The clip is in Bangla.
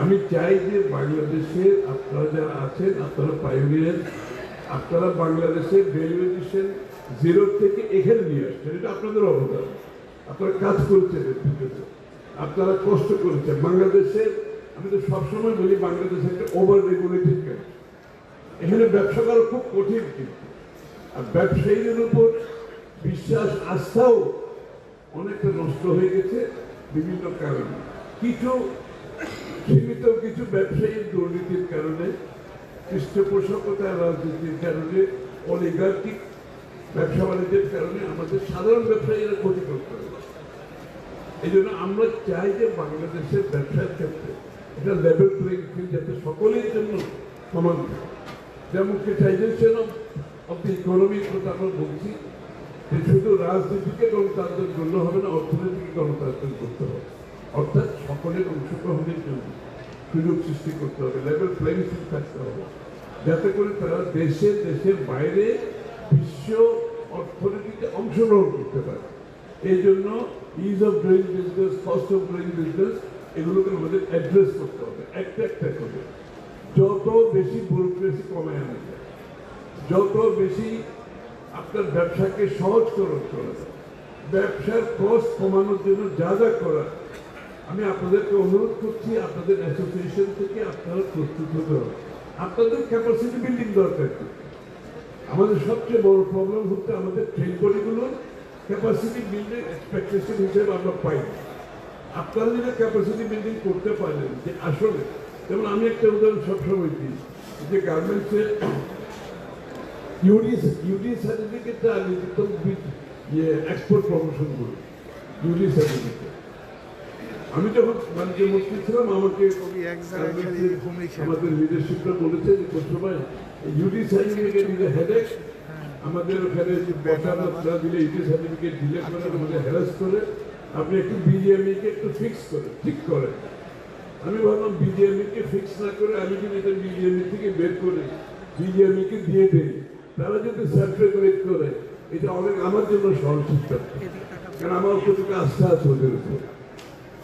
আমি চাই যে বাংলাদেশে আপনারা যারা আছেন, আপনারা পাইওনিয়ার আপনারা বাংলাদেশের ভ্যালুয়েশন জিরো থেকে এখানে নিয়ে আসছেন। এটা আপনাদের অবদান। আপনারা কাজ করেছেন। আপনারা কষ্ট করেছেন। বাংলাদেশের আমি তো সবসময় বলি, বাংলাদেশ একটা ওভার রেগুলেটেড কান্ট্রি এখানে ব্যবসা করা খুব কঠিন কিন্তু। আর ব্যবসায়ীদের উপর বিশ্বাস, আস্থাও অনেকটা নষ্ট হয়ে গেছে বিভিন্ন কারণে। কিছু সীমিত কিছু ব্যবসায়ীর দুর্নীতির কারণে পৃষ্ঠপোষকতা রাজনীতির কারণে অলিগার্কিক ব্যবসা বাণিজ্যের কারণে আমাদের সাধারণ ব্যবসায়ীরা ক্ষতিগ্রস্ত হয়েছে। এই জন্য আমরা চাই যে বাংলাদেশের ব্যবসার ক্ষেত্রে এটা লেভেল প্লেইং ফিল্ড যাতে সকলের জন্য সমান থাকে ডেমোক্রেটাইজেশন অফ দি ইকোনমির কথা আমরা বলছি, যে শুধু রাজনীতিকে গণতন্ত্রের জন্য হবে না, অর্থনীতিকে গণতন্ত্রের করতে হবে। অর্থাৎ সকলের অংশগ্রহণের জন্য সুযোগ সৃষ্টি করতে হবে লেভেল প্লেইং ফিল্ড থাকতে হবে। যাতে করে তারা দেশে, দেশের বাইরে বিশ্ব অর্থনীতিতে অংশগ্রহণ করতে পারে। এই জন্য ease of doing business cost of doing business এগুলোকে আমাদের অ্যাড্রেস করতে হবে, একটা একটা করে। যত বেশি ব্যুরোক্রেসি কমায় আনা যায়, যত বেশি আপনার ব্যবসাকে সহজ করা ব্যবসার কস্ট কমানোর জন্য যা যা করা আমি আপনাদেরকে অনুরোধ করছি, আপনাদের অ্যাসোসিয়েশন থেকে আপনারা প্রস্তুত হতে হবে। আপনাদের ক্যাপাসিটি বিল্ডিং দরকার আমাদের সবচেয়ে বড় প্রবলেম হচ্ছে আমাদের ট্রেন বডিগুলোর ক্যাপাসিটি বিল্ডিং এক্সপেকটেশন হিসেবে আমরা পাই। আপনারা যদি ক্যাপাসিটি বিল্ডিং করতে পারেন যে আসলে, যেমন আমি একটা উদাহরণ সবসময় দিই, যে গার্মেন্টসের ইউডি ইউডি সার্টিফিকেটটা আমি দিতাম ইয়ে এক্সপোর্ট প্রমোশন করি ইউডি সার্টিফিকেট আমি যখন মানে যে মন্ত্রী ছিলাম আমাকে। আমাদের লিডারশিপরা বলেছে যে কোন সময় ইউডি সার্টিফিকেট দিলে হেডেক আমাদের ওখানে যে দিলে ইউডি সার্টিফিকেট করে আমাদের হ্যারাস করে। আপনি একটু বিজিএমই কে একটু ফিক্স করে ঠিক করে। আমি ভাবলাম বিজিএমই কে ফিক্স না করে আমি যদি এটা বিজিএমই থেকে বের করে বিজিএমই কে দিয়ে দেই। তারা যদি সার্টিফিকেট করে এটা অনেক আমার জন্য সহজ সিস্টেম কারণ আমার প্রতি আস্থা আছে ওদের উপর।